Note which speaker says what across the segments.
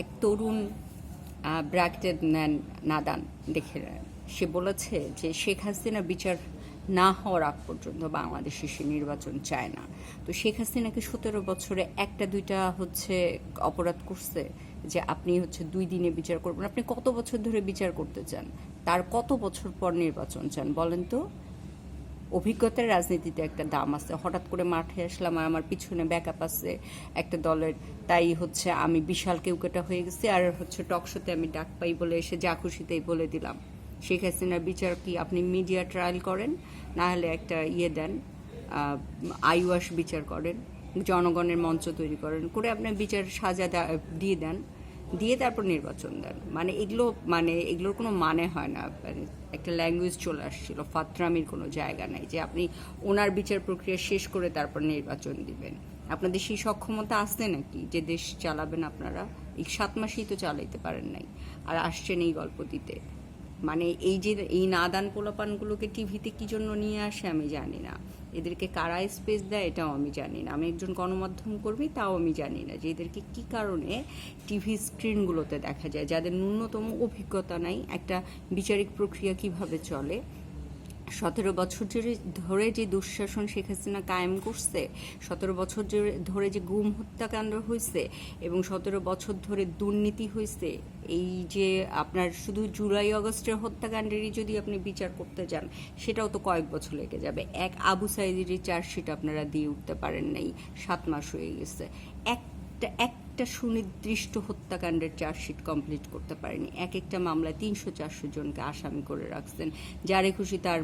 Speaker 1: এক তরুণ ব্র্যাকেটেড নাদান দেখে সে বলেছে যে শেখ হাসিনা বিচার না হওয়ার আগ পর্যন্ত বাংলাদেশে সে নির্বাচন চায় না। তো শেখ হাসিনাকে সতেরো বছরে একটা, দুইটা হচ্ছে অপরাধ করছে যে আপনি হচ্ছে দুই দিনে বিচার করবেন। আপনি কত বছর ধরে বিচার করতে চান? তার কত বছর পর নির্বাচন চান বলেন তো? অভিজ্ঞতার রাজনীতিতে একটা দাম আছে। হঠাৎ করে মাঠে আসলাম আর আমার পিছনে ব্যাকআপ আছে একটা দলের। তাই হচ্ছে আমি বিশাল কেউকেটা হয়ে গেছি আর হচ্ছে টকশোতে আমি ডাক পাই বলে এসে যা খুশিতেই বলে দিলাম। শেখ হাসিনার বিচার কি আপনি মিডিয়া ট্রায়াল করেন? না হলে একটা ইয়ে দেন আইওয়াস বিচার করেন, জনগণের মঞ্চ তৈরি করেন, করে আপনার বিচার সাজা দিয়ে দেন। দিয়ে তারপর নির্বাচন দেন। মানে এগুলো মানে এগুলোর কোনো মানে হয় না। মানে একটা ল্যাঙ্গুয়েজ চলে আসছিল, ফাত্রামির কোনো জায়গা নাই যে আপনি ওনার বিচার প্রক্রিয়া শেষ করে তারপর নির্বাচন দিবেন। আপনাদের সেই সক্ষমতা আসতে নাকি যে দেশ চালাবেন আপনারা? এই সাত মাসেই তো চালাইতে পারেন নাই। আর আসছেন এই গল্প দিতে। মানে এই যে এই নাদান পোলাপানগুলোকে টিভিতে কি জন্য নিয়ে আসে আমি জানি না। এদেরকে কারা স্পেস দেয় এটাও আমি জানি না। আমি একজন গণমাধ্যম কর্মী, তাও আমি জানি না যে এদেরকে কী কারণে টিভি স্ক্রিনগুলোতে দেখা যায়, যাদের ন্যূনতম অভিজ্ঞতা নাই, একটা বিচারিক প্রক্রিয়া কীভাবে চলে। সতেরো বছর জুড়ে ধরে যে দুঃশাসন শেখ হাসিনা কায়েম করছে, সতেরো বছর ধরে- যে গুম হত্যাকাণ্ড হয়েছে এবং সতেরো বছর ধরে দুর্নীতি হয়েছে এই যে আপনার শুধু জুলাই আগস্টের হত্যাকাণ্ডেরই যদি আপনি বিচার করতে যান, সেটাও তো কয়েক বছর লেগে যাবে। এক আবু সাইদেরই চার্জশিট আপনারা দিয়ে উঠতে পারেন নাই, সাত মাস হয়ে গেছে। একটা একটা সুনির্দিষ্ট হত্যাকাণ্ডের চার্জশিট কমপ্লিট করতে পারেনি। এক একটা মামলায় তিনশো চারশো জনকে আসামি করে রাখছেন। যারে খুশি তার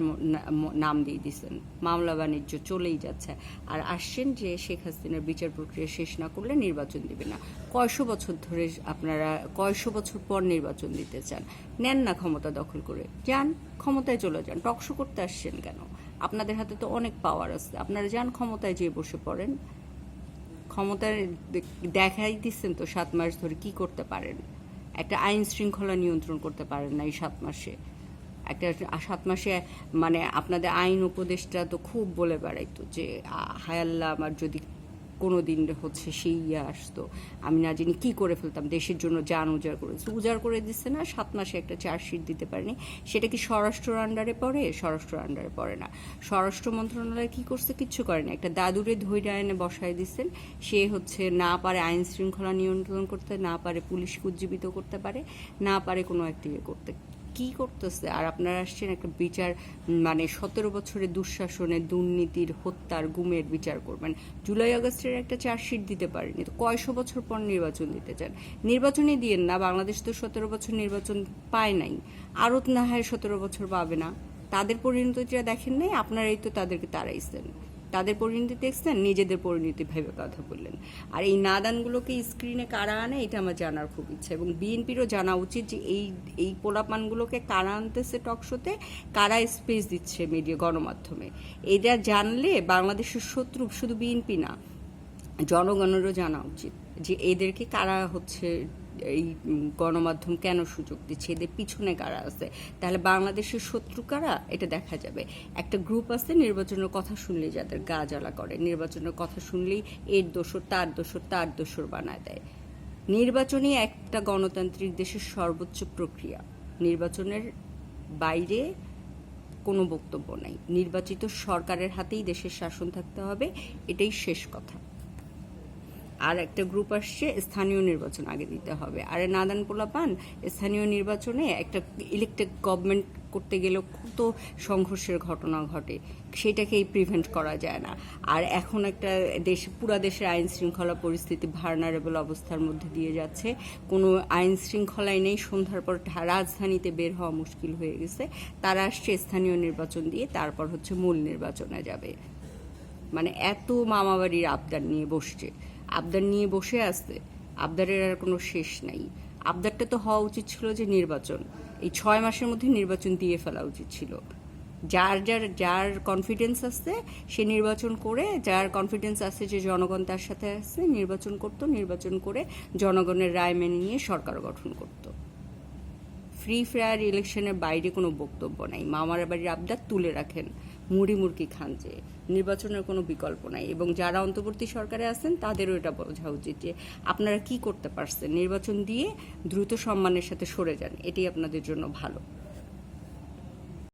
Speaker 1: নাম দিয়ে দিচ্ছেন মামলা বাণিজ্য চলেই যাচ্ছে। আর আসছেন যে শেখ হাসিনার বিচার প্রক্রিয়া শেষ না করলে নির্বাচন দিবে না। কয়শো বছর ধরে আপনারা, কয়শো বছর পর নির্বাচন দিতে চান। নেন না ক্ষমতা দখল করে। যান, ক্ষমতায় চলে যান। টকশো করতে আসছেন কেন? আপনাদের হাতে তো অনেক পাওয়ার আছে। আপনারা যান ক্ষমতায় যেয়ে বসে পড়েন। ক্ষমতার দেখাই দিচ্ছেন তো সাত মাস ধরে কি করতে পারেন? একটা আইন শৃঙ্খলা নিয়ন্ত্রণ করতে পারেন না এই সাত মাসে। একটা সাত মাসে মানে আপনাদের আইন উপদেশটা তো খুব বলে বেড়াইতো যে হায়াল্লা আমার যদি কোনো দিন হচ্ছে সেই ইয়ে আসতো। আমি না জানি কি করে ফেলতাম, দেশের জন্য যান উজাড় করে। দিচ্ছে। উজাড় করে দিচ্ছে না, সাত মাসে একটা চার্জশিট দিতে পারেনি। সেটা কি স্বরাষ্ট্র আন্ডারে পড়ে? স্বরাষ্ট্র আন্ডারে পড়ে না। স্বরাষ্ট্র মন্ত্রণালয় কি করছে কিচ্ছু করেনি একটা দাদুরে ধৈর্য আইনে বসায় দিচ্ছেন। সে হচ্ছে না পারে আইন শৃঙ্খলা নিয়ন্ত্রণ করতে, না পারে পুলিশকে উজ্জীবিত করতে পারে, না পারে কোনো একটা ইয়ে করতে। কি করতেছে? আর আপনারা আসছেন একটা বিচার মানে সতেরো বছরের দুঃশাসনের দুর্নীতির হত্যার গুমের বিচার করবেন জুলাই আগস্টের একটা চার্জশিট দিতে পারেনি তো কয়শো বছর পর নির্বাচন দিতে চান। নির্বাচনই দিয়েন না, বাংলাদেশ তো সতেরো বছর নির্বাচন পায় নাই। আরও না হয় সতেরো বছর পাবে না। তাদের পরিণতিটা দেখেন নাই? আপনারাই তো তাদেরকে তাড়াইছেন। তাদের পরিণতি দেখছেন, নিজেদের পরিণতি ভেবে কথা বললেন। আর এই নাদানগুলোকে স্ক্রিনে কারা আনে, এটা আমার জানার খুব ইচ্ছা। এবং বিএনপিরও জানা উচিত যে এই এই পোলাপানগুলোকে কারা আনতেছে টকশোতে কারা স্পেস দিচ্ছে মিডিয়া গণমাধ্যমে। এটা জানলে বাংলাদেশের শত্রু শুধু বিএনপি না, জনগণেরও জানা উচিত যে এদেরকে কারা হচ্ছে এই গণমাধ্যম কেন সুযোগ দিচ্ছে? এদের পিছনে কারা আছে? তাহলে বাংলাদেশের শত্রু কারা? এটা দেখা যাবে। একটা গ্রুপ আছে, নির্বাচনের কথা শুনলেই যাদের গা জ্বালা করে। নির্বাচনের কথা শুনলেই এর দোষর, তার দোষর তার দোষর বানায় দেয়। নির্বাচনই একটা গণতান্ত্রিক দেশের সর্বোচ্চ প্রক্রিয়া। নির্বাচনের বাইরে কোনো বক্তব্য নাই। নির্বাচিত সরকারের হাতেই দেশের শাসন থাকতে হবে। এটাই শেষ কথা। আর একটা গ্রুপ আসছে, স্থানীয় নির্বাচন আগে দিতে হবে। আর নাদান পোলা পান স্থানীয় নির্বাচনে একটা ইলেকটেড গভর্নমেন্ট করতে গেলেও কত সংঘর্ষের ঘটনা ঘটে সেটাকেই প্রিভেন্ট করা যায় না। আর এখন একটা দেশ, পুরা দেশের আইন শৃঙ্খলা পরিস্থিতি ভার্নারেবল অবস্থার মধ্যে দিয়ে যাচ্ছে। কোনো আইন শৃঙ্খলাই নেই, সন্ধ্যার পর রাজধানীতে বের হওয়া মুশকিল হয়ে গেছে। তারা আসছে স্থানীয় নির্বাচন দিয়ে, তারপর হচ্ছে মূল নির্বাচনে যাবে। মানে এত মামাবাড়ির আবদার নিয়ে বসছে। আবদার নিয়ে বসে আসছে আবদারের আর কোনো শেষ নাই। আবদারটা তো হওয়া উচিত ছিল যে নির্বাচন। এই ছয় মাসের মধ্যে নির্বাচন দিয়ে ফেলা উচিত ছিল। যার যার যার কনফিডেন্স আছে, সে নির্বাচন করে, যার কনফিডেন্স আছে যে জনগণ তার সাথে আসছে নির্বাচন করত, নির্বাচন করে জনগণের রায় মেনে নিয়ে সরকার গঠন করতো। ফ্রি ফায়ার ইলেকশনের বাইরে কোনো বক্তব্য নাই। মামার বাড়ির আবদার তুলে রাখেন। মুড়ি মুরগি খান যে, নির্বাচনের কোনো বিকল্প নাই। এবং যারা অন্তর্বর্তী সরকারে আছেন, তাদেরও এটা বোঝা উচিত যে, আপনারা কি করতে পারছেন? নির্বাচন দিয়ে দ্রুত সম্মানের সাথে সরে যান এটি আপনাদের জন্য ভালো।